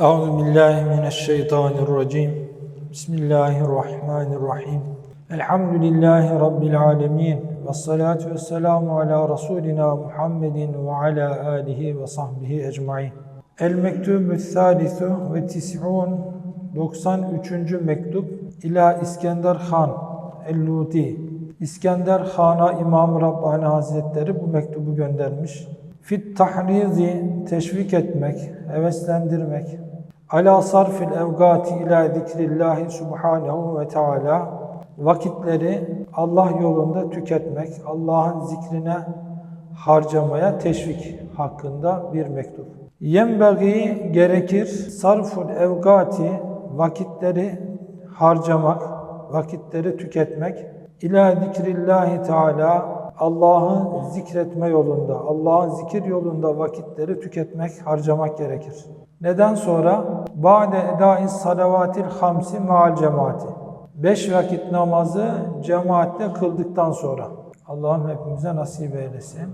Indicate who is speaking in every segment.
Speaker 1: Euzu billahi mineşşeytanirracim. Bismillahirrahmanirrahim. Elhamdülillahi rabbil alamin. Ve salatu ve selamu ala rasulina Muhammedin ve ala alihi ve sahbihi ecmaîn. El mektubü salisu ve tis'un 93. mektup ila İskender Han el-Luti. İskender Han'a İmam Rabbani Hazretleri bu mektubu göndermiş. Fit tahrizi teşvik etmek, heveslendirmek, Ala sarfil evgati ila zikrillahi subhanehu ve teala vakitleri Allah yolunda tüketmek, Allah'ın zikrine harcamaya teşvik hakkında bir mektup. Yenbeği gerekir sarful evgati vakitleri harcamak, vakitleri tüketmek ila zikrillahi teala Allah'ı zikretme yolunda, Allah'ın zikir yolunda vakitleri tüketmek, harcamak gerekir. Neden sonra? Ba'de edai salavatil hamsi maal cemaati. Beş vakit namazı cemaatle kıldıktan sonra. Allah'ım hepimize nasip eylesin.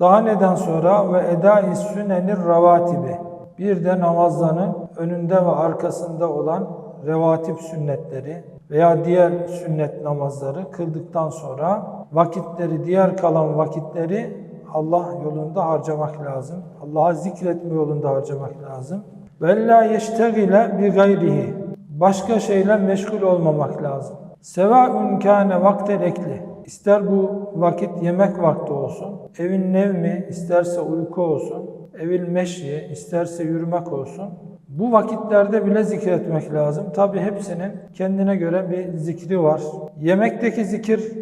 Speaker 1: Daha neden sonra ve edai sünenir ravatibi. Bir de namazların önünde ve arkasında olan revatip sünnetleri veya diğer sünnet namazları kıldıktan sonra vakitleri, diğer kalan vakitleri Allah yolunda harcamak lazım. Allah'a zikretme yolunda harcamak lazım. Ve la yeştegile bi gayrihi. Başka şeyle meşgul olmamak lazım. Sevaun kâne vaktel ekli. İster bu vakit yemek vakti olsun, evin nevmi isterse uyku olsun, evil meşyi isterse yürümek olsun. Bu vakitlerde bile zikretmek lazım. Tabi hepsinin kendine göre bir zikri var. Yemekteki zikir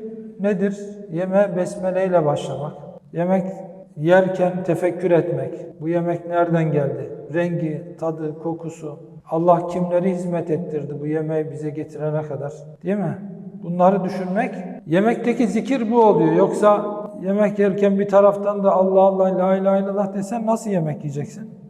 Speaker 1: nedir? Yeme besmele ile başlamak. Yemek yerken tefekkür etmek. Bu yemek nereden geldi? Rengi, tadı, kokusu. Allah kimleri hizmet ettirdi bu yemeği bize getirene kadar. Değil mi? Bunları düşünmek. Yemekteki zikir bu oluyor. Yoksa yemek yerken bir taraftan da Allah Allah la ilahe illallah desen nasıl yemek yiyeceksin?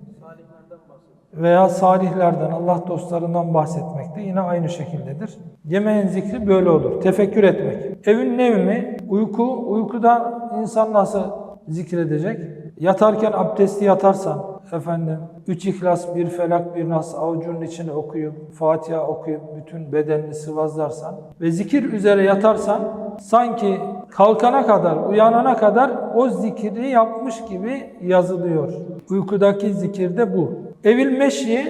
Speaker 1: Veya salihlerden, Allah dostlarından bahsetmek de yine aynı şekildedir. Yemeğin zikri böyle olur. Tefekkür etmek. Evin nevmi, uyku, uykuda insan nasıl zikredecek? Yatarken abdestli yatarsan, efendim, üç ihlas, bir felak, bir nas avucunun içine okuyup, Fatiha okuyup bütün bedenini sıvazlarsan ve zikir üzere yatarsan sanki kalkana kadar, uyanana kadar o zikri yapmış gibi yazılıyor. Uykudaki zikir de bu. Evil meşyi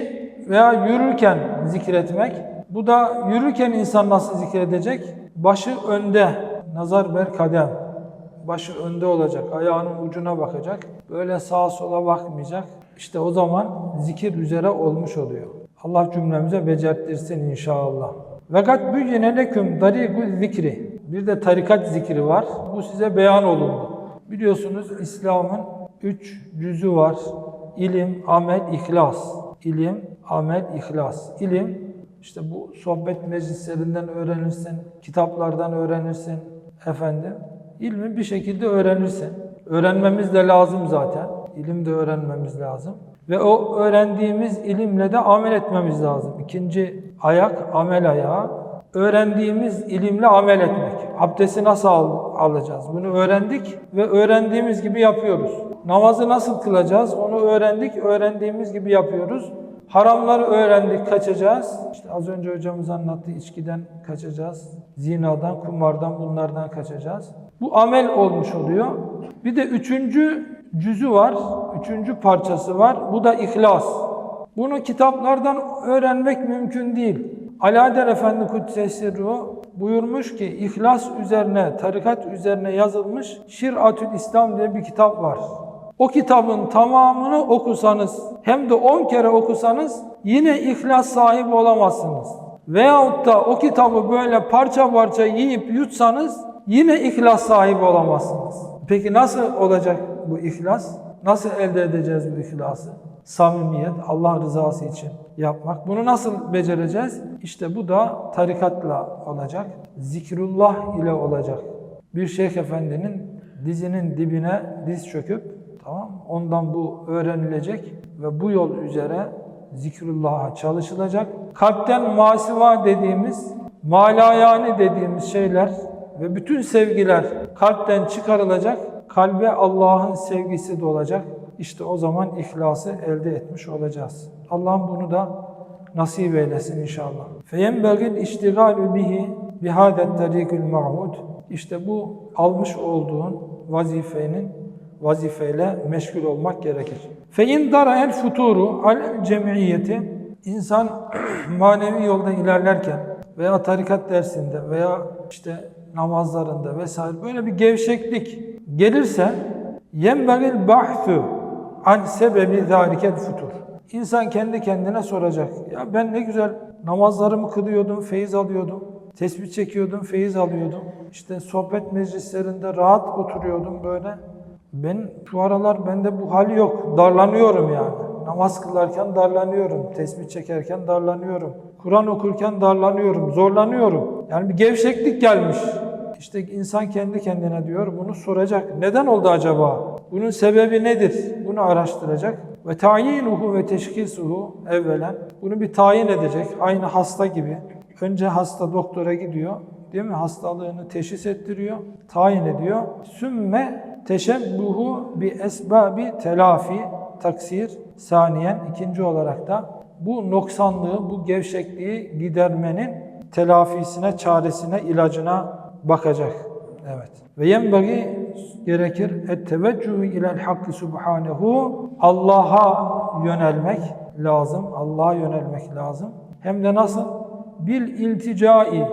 Speaker 1: veya yürürken zikretmek. Bu da yürürken insan nasıl zikredecek? Başı önde, nazar ber kadem. Başı önde olacak, ayağının ucuna bakacak. Böyle sağa sola bakmayacak. İşte o zaman zikir üzere olmuş oluyor. Allah cümlemize becerttirsin inşallah. Vekat büyyine leküm darigul zikri. Bir de tarikat zikri var. Bu size beyan olundu. Biliyorsunuz İslam'ın üç cüzü var. İlim, amel, ihlas. İlim, amel, ihlas. İlim, işte bu sohbet meclislerinden öğrenirsin, kitaplardan öğrenirsin efendim. İlmi bir şekilde öğrenirsin. Öğrenmemiz de lazım zaten. İlim de öğrenmemiz lazım. Ve o öğrendiğimiz ilimle de amel etmemiz lazım. İkinci ayak, amel ayağı. Öğrendiğimiz ilimle amel etmek. Abdesti nasıl al- alacağız? Bunu öğrendik ve öğrendiğimiz gibi yapıyoruz. Namazı nasıl kılacağız? Onu öğrendik, öğrendiğimiz gibi yapıyoruz. Haramları öğrendik, kaçacağız. İşte az önce hocamız anlattı, içkiden kaçacağız. Zinadan, kumardan, bunlardan kaçacağız. Bu amel olmuş oluyor. Bir de üçüncü cüzü var, üçüncü parçası var. Bu da ihlas. Bunu kitaplardan öğrenmek mümkün değil. Alaeddin Efendi Kuddisesi Ruhu buyurmuş ki ihlas üzerine, tarikat üzerine yazılmış Şir'atül İslam diye bir kitap var. O kitabın tamamını okusanız hem de 10 kere okusanız yine ihlas sahibi olamazsınız. Veyahut da o kitabı böyle parça parça yiyip yutsanız yine ihlas sahibi olamazsınız. Peki nasıl olacak bu ihlas? Nasıl elde edeceğiz bu ihlası? Samimiyet, Allah rızası için yapmak. Bunu nasıl becereceğiz? İşte bu da tarikatla olacak. Zikrullah ile olacak. Bir şeyh efendinin dizinin dibine diz çöküp tamam ondan bu öğrenilecek ve bu yol üzere zikrullah'a çalışılacak. Kalpten masiva dediğimiz, malayani dediğimiz şeyler ve bütün sevgiler kalpten çıkarılacak kalbe Allah'ın sevgisi dolacak. İşte o zaman ihlası elde etmiş olacağız. Allah'ım bunu da nasip eylesin inşallah. Feyembegil iştigalü bihi bihadet tarikül ma'hud. İşte bu almış olduğun vazifenin vazifeyle meşgul olmak gerekir. Fein dara el futuru al cemiyeti insan manevi yolda ilerlerken veya tarikat dersinde veya işte namazlarında vesaire böyle bir gevşeklik gelirse yenbagil bahsu an sebebi zalikel futur. İnsan kendi kendine soracak. Ya ben ne güzel namazlarımı kılıyordum, feyiz alıyordum. Tesbih çekiyordum, feyiz alıyordum. İşte sohbet meclislerinde rahat oturuyordum böyle. Ben şu aralar bende bu hal yok. Darlanıyorum yani. Namaz kılarken darlanıyorum. Tesbih çekerken darlanıyorum. Kur'an okurken darlanıyorum. Zorlanıyorum. Yani bir gevşeklik gelmiş. İşte insan kendi kendine diyor bunu soracak. Neden oldu acaba? Bunun sebebi nedir? Bunu araştıracak. Ve tayinuhu ve teşkisuhu evvelen. Bunu bir tayin edecek. Aynı hasta gibi. Önce hasta doktora gidiyor. Değil mi? Hastalığını teşhis ettiriyor. Tayin ediyor. Sümme teşebbuhu bi esbabi telafi taksir saniyen ikinci olarak da bu noksanlığı, bu gevşekliği gidermenin telafisine, çaresine, ilacına bakacak. Evet. Ve yenbagi gerekir et teveccühü ilel hakkı subhanehu Allah'a yönelmek lazım. Allah'a yönelmek lazım. Hem de nasıl? Bil ilticai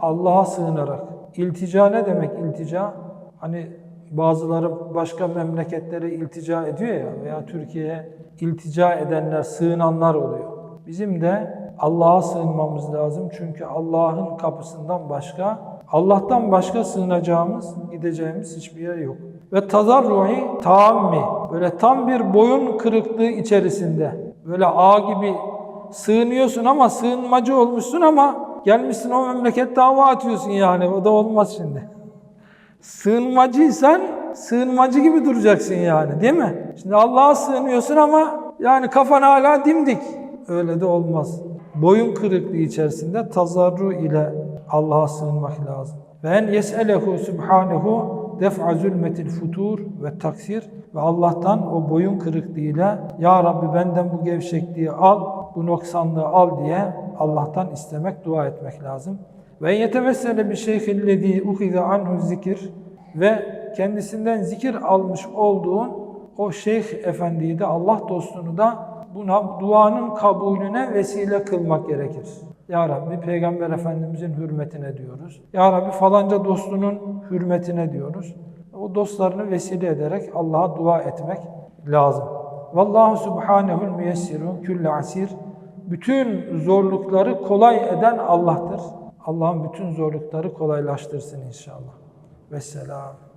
Speaker 1: Allah'a sığınarak. İltica ne demek iltica? Hani bazıları başka memleketlere iltica ediyor ya veya Türkiye'ye iltica edenler, sığınanlar oluyor. Bizim de Allah'a sığınmamız lazım. Çünkü Allah'ın kapısından başka, Allah'tan başka sığınacağımız, gideceğimiz hiçbir yer yok. Ve tazarruhi taammi, böyle tam bir boyun kırıklığı içerisinde, böyle ağ gibi sığınıyorsun ama sığınmacı olmuşsun ama gelmişsin o memleket dava atıyorsun yani. O da olmaz şimdi. Sığınmacıysan sığınmacı gibi duracaksın yani değil mi? Şimdi Allah'a sığınıyorsun ama yani kafan hala dimdik. Öyle de olmaz. Boyun kırıklığı içerisinde tazarru ile Allah'a sığınmak lazım. Ve en yes'elehu subhanehu def'a zulmetil futur ve taksir ve Allah'tan o boyun kırıklığıyla Ya Rabbi benden bu gevşekliği al, bu noksanlığı al diye Allah'tan istemek, dua etmek lazım. Ve yetevessele bir şeyhillezî uhize anhu zikir ve kendisinden zikir almış olduğun o şeyh efendiyi de Allah dostunu da buna duanın kabulüne vesile kılmak gerekir. Ya Rabbi Peygamber Efendimizin hürmetine diyoruz. Ya Rabbi falanca dostunun hürmetine diyoruz. O dostlarını vesile ederek Allah'a dua etmek lazım. Vallahu subhanehu'l müyessiru külle asir. Bütün zorlukları kolay eden Allah'tır. Allah'ın bütün zorlukları kolaylaştırsın inşallah. Vesselam.